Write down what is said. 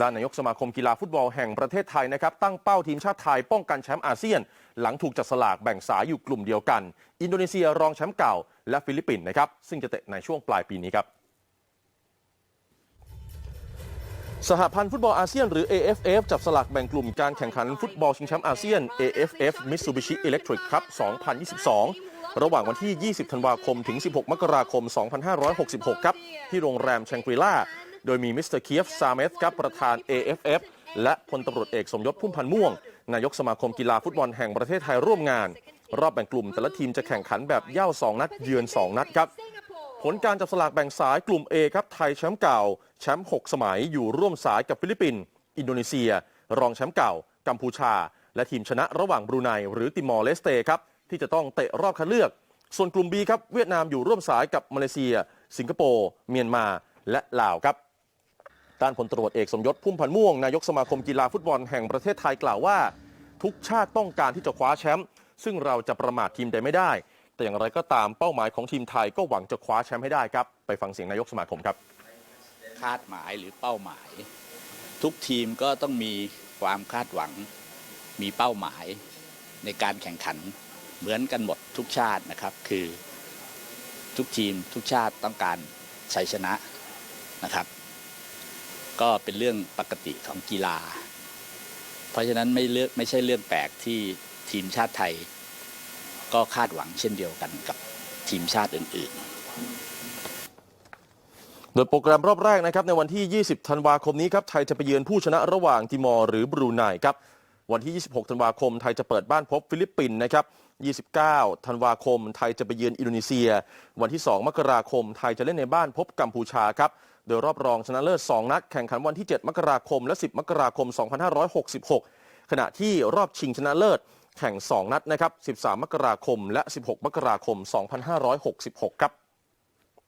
ด้านนายกสมาคมกีฬาฟุตบอลแห่งประเทศไทยนะครับตั้งเป้าทีมชาติไทยป้องกันแชมป์อาเซียน หลังถูกจัดสลากแบ่งสายอยู่กลุ่มเดียวกัน อินโดนีเซียรองแชมป์เก่า และฟิลิปปินส์นะครับซึ่งจะเตะในช่วงปลายปีนี้ครับสหพันธ์ฟุตบอลอาเซียนหรือ AFF จับสลากแบ่งกลุ่มการแข่งขันฟุตบอลชิงแชมป์อาเซียน AFF Mitsubishi Electric Cup 2022 ระหว่างวันที่ 20 ธันวาคม ถึง 16 มกราคม 2566 ครับ ที่โรงแรมแชงกรีล่า โดยมีมิสเตอร์เคียฟซาเมสครับประธาน AFF และพลตำรวจเอกสมยศพุ่มพันธ์ม่วง นายกสมาคมกีฬาฟุตบอลแห่งประเทศไทยร่วมงาน รอบแบ่งกลุ่มแต่ละทีมจะแข่งขันแบบเย่า 2 นัด เยือน 2 นัดครับ ผลการจับสลากแบ่งสายกลุ่ม A ครับไทยแชมป์เก่า แชมป์6สมัยอยู่ร่วมสายกับฟิลิปปินส์อินโดนีเซีย รองแชมป์เก่า กัมพูชา และทีมชนะระหว่างบรูไนหรือติมอร์เลสเตครับที่จะต้องเตะรอบคัดเลือก ส่วนกลุ่ม B ครับเวียดนามอยู่ร่วมสายกับมาเลเซีย สิงคโปร์เมียนมาและลาวครับ ด้านพลตรวจเอกสมยศพุ่มพันธ์ม่วงนายกสมาคมกีฬาฟุตบอลแห่งประเทศไทยกล่าวว่า ทุกชาติต้องการที่จะคว้าแชมป์ซึ่งเราจะประมาททีมใดไม่ได้ แต่อย่างไรก็ตามเป้าหมายของทีมไทยก็หวังจะคว้าแชมป์ให้ได้ครับไปฟังเสียงนายกสมาคมครับคาดหมายหรือเป้าหมาย ทุกทีมก็ต้องมีความคาดหวัง มีเป้าหมายในการแข่งขันเหมือนกันหมดทุกชาตินะครับ คือทุกทีมทุกชาติต้องการชัยชนะนะครับ ก็เป็นเรื่องปกติของกีฬา เพราะฉะนั้นไม่เลือกไม่ใช่เรื่องแปลกที่ทีมชาติไทย ก็คาดหวังเช่นเดียวกันกับทีมชาติอื่นๆโดยโปรแกรมรอบแรกนะครับในวันที่ 20 ธันวาคมนี้ครับไทยจะไปเยือนผู้ชนะระหว่างติมอร์หรือบรูไนครับ วันที่ 26 ธันวาคมไทยจะเปิดบ้านพบฟิลิปปินส์นะครับ 29 ธันวาคม ไทยจะไปเยือนอินโดนีเซีย วันที่ 2 มกราคม ไทยจะเล่นในบ้านพบกัมพูชาครับ โดยรอบรองชนะเลิศ 2 นัดแข่งขันวันที่ 7 มกราคม และ 10 มกราคม 2566 ขณะที่รอบชิงชนะเลิศแข่ง 2 นัดนะครับ 13 มกราคม และ 16 มกราคม 2566 ครับ